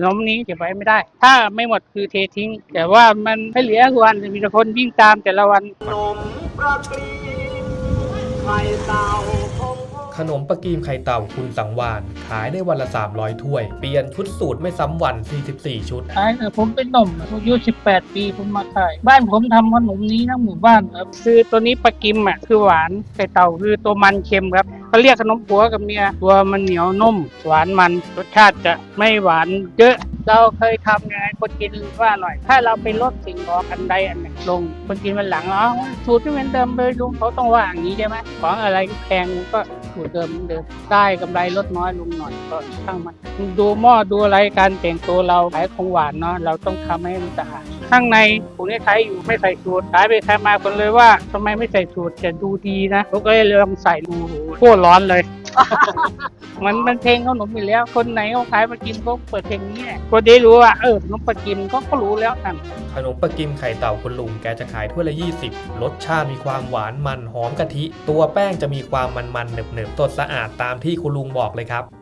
ขนมนี้เก็บไว้ไม่ได้ ถ้าไม่หมดคือเททิ้ง แต่ว่ามันไม่เหลือวันมีแต่คนวิ่งตามแต่ละวันนมประกรีไข่เต่า ขนมปลากีมไข่เต่าคุณสังวาน ขายได้วันละ 300 ถ้วย เปลี่ยนชุดสูตรไม่ซ้ำวัน 44 ชุด ขายเออผมเป็นหนุ่มอายุ 18 ปีผมมาขาย บ้านผมทำขนมนี้ทั้งหมู่บ้านครับคือตัวนี้ปลากิมอะคือหวานไข่เต่าคือตัวมันเค็มครับเขาเรียกขนมผัวกับเมียตัวมันเหนียวนุ่ม หวานมันรสชาติจะไม่หวานเยอะเราเคยทำยังไงคนกินว่าหน่อย ถ้าเราไปลดสิ่งของอันใดอันหนึ่งลงคนกินมันหลังอ๋อสูตรที่เหมือนเดิมเลยลุงเขาต้องว่าอย่างนี้ใช่ไหมของอะไรแพงก็ สูตรเดิมเดิมได้กำไรลดน้อยลงหน่อยก็ช่างมันดูหม้อดูอะไรการแต่งตัวเราขายของหวานเนาะเราต้องทำให้มันสะอาดข้างในผมนี่ใช้อยู่ไม่ใส่สูตรขายไปขายมาคนเลยว่าทำไมไม่ใส่สูตรจะดูดีนะผมก็เลยลองใส่ดูหโคตรร้อนเลย มันมันเพลงขนมอยู่แล้ว คนไหนเขาขายมากินก็เปิดเพลงนี้แหละคนได้รู้ว่าเออขนมปลากิมก็ก็รู้แล้วนั่นขนมปลากิมไข่เต่าคุณลุงแกจะขายถ้วยละ 20 รสชาติมีความหวานมันหอมกะทิ ตัวแป้งจะมีความมันๆเนึบๆสดสะอาดตามที่คุณลุงบอกเลยครับ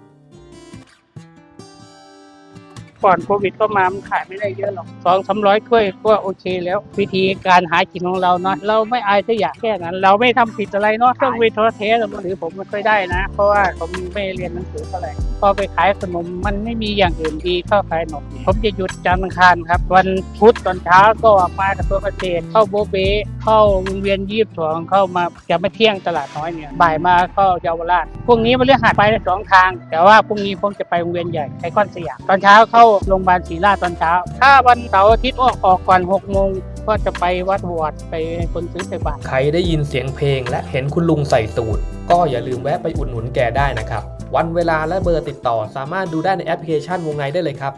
ก่อนโควิดก็มามันขายไม่ได้เยอะหรอกสองสามร้อยถ้วยก็โอเคแล้ว วิธีการหากินของเราเนาะเราไม่อายถ้าอยากแค่นั้น เราไม่ทำผิดอะไรเนาะเครื่องวิทยาเทสหรือผมไม่ค่อยได้นะ เพราะว่าผมไม่เรียนหนังสือเท่าไหร่พอไปขายขนมมันไม่มีอย่างอื่นดีเท่าขายขนมผมจะหยุดจันทร์อังคารครับ วันพุธตอนเช้าก็ออกมากับตัวเกษตรเข้าโบเบเข้าวงเวียนยีบสองเข้ามาจะไม่เที่ยงตลาดน้อยเนี่ยบ่ายมาเข้าเยาวราชพรุ่งนี้มันเรื่องหาดไปได้สองทาง แต่ว่าพรุ่งนี้ผมจะไปวงเวียนใหญ่ไอคอนสยามตอนเช้าเข้าโรงพยาบาลศรีราชตอนเช้า ถ้าวันเสาร์อาทิตย์ออกออกก่อนหกโมงก็จะไปวัดวอดไปคนซื้อใส่บาตรใครได้ยินเสียงเพลงและเห็นคุณลุงใส่สูตร ก็อย่าลืมแวะไปอุดหนุนแกได้นะครับ วันเวลาและเบอร์ติดต่อสามารถดูได้ในแอปพลิเคชันวงไงได้เลยครับ